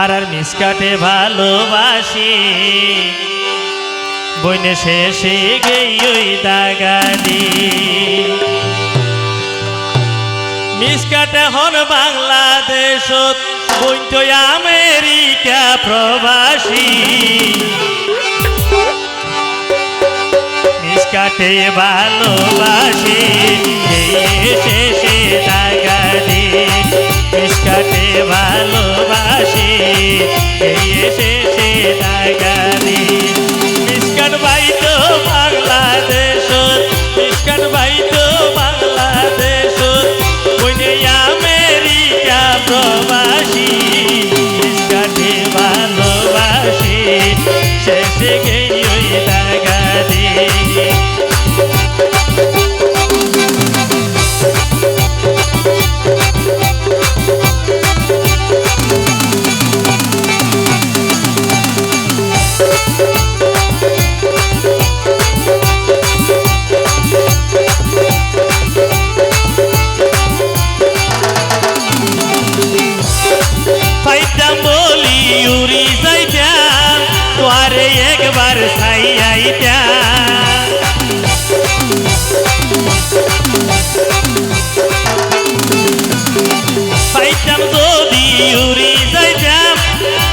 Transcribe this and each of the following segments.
আর আর মিসকাটে ভালোবাসি। বইনে শেষে গেই ওই দাগাদি। মিসকাটে হন বাংলাদেশ বইতো আমেরিকা প্রবাসী। মিসকাটে ভালোবাসি। শেষে দাগাদি কাটে ভালোবাসি। শেষে দাগাদি উড়ি যাইতাম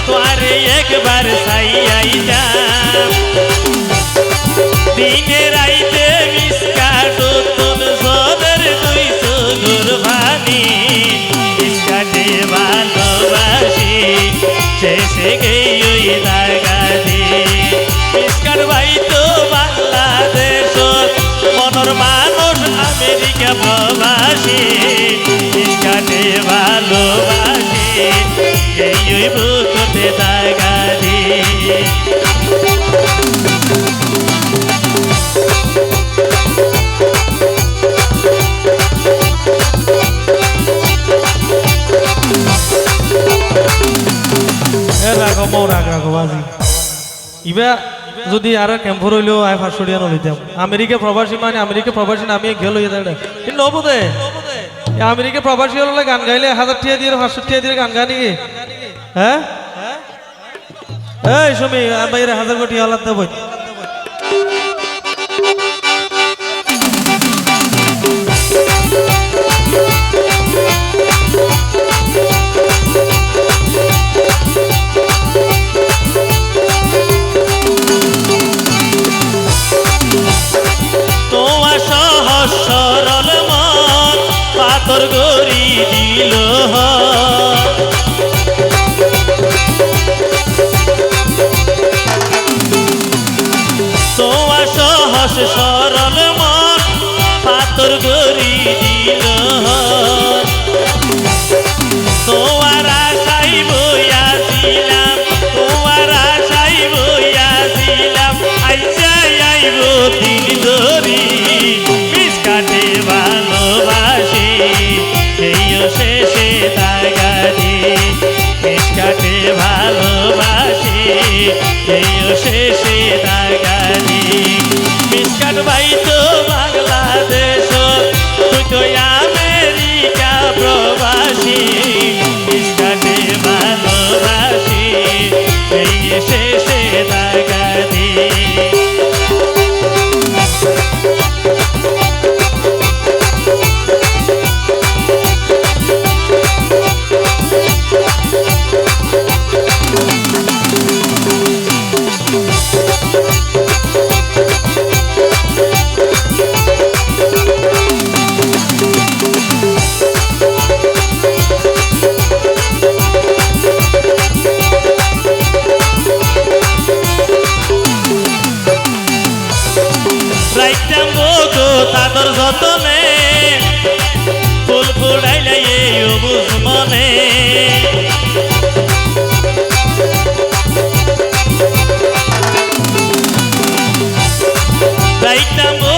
তোয়ারে একবার ছাই আইতাম দিনে রাইতে মিসকাটন জলের দুই চোখর ভানি মিসকাটে ভালোবাসি শেষে গেই ওই দাগাদি মিসকাট ভাই তো বাংলাদেশ মনর মানুষ আমেরিকা প্রবাসী মিসকাটে ভালোবাসি ইবা, যদি আর ক্যাম্পর হইলেও আই ফাঁসড়িয়া নলিতাম। আমেরিকা প্রবাসী মানে আমেরিকা প্রবাসী নামে গেল ইয়ে দেয় কিন্তু নবো দে। এ আমেরিকা প্রবাসী হলে গান গাইলে হাজার টিয়া দিয়ে পাঁচশো টিয়া দিয়ে গান গানি হ্যাঁ হ্যাঁ? এই সুমি বাইরে হাজার কোটি হলার দেবো দিল তোমার এইও শেষে রাইতাম গো তাদর যতনে, ফুল ফুড়াইলে এই অবুজ মনে। রাইতাম গো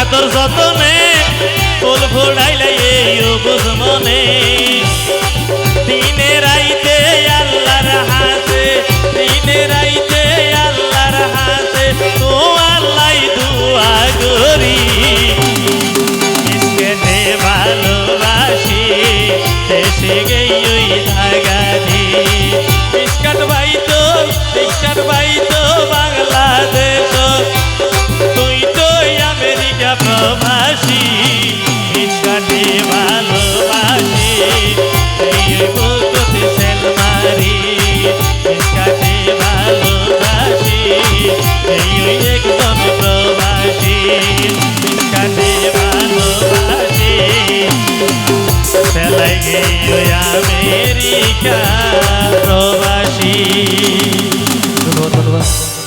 আদর যতনে, ফুল ফুড়াইলে এই অবুজ মনে। তো বাংলাদেশ। তুই তো আমেরিকা প্রবাসী ইস্কানে ভালোবাসি। মারি ইস্কানে ভালোবাসি। একদম প্রবাসী ইস্কানে ভালোবাসি। চলাই আমেরিকা প্রবাসী। 多多多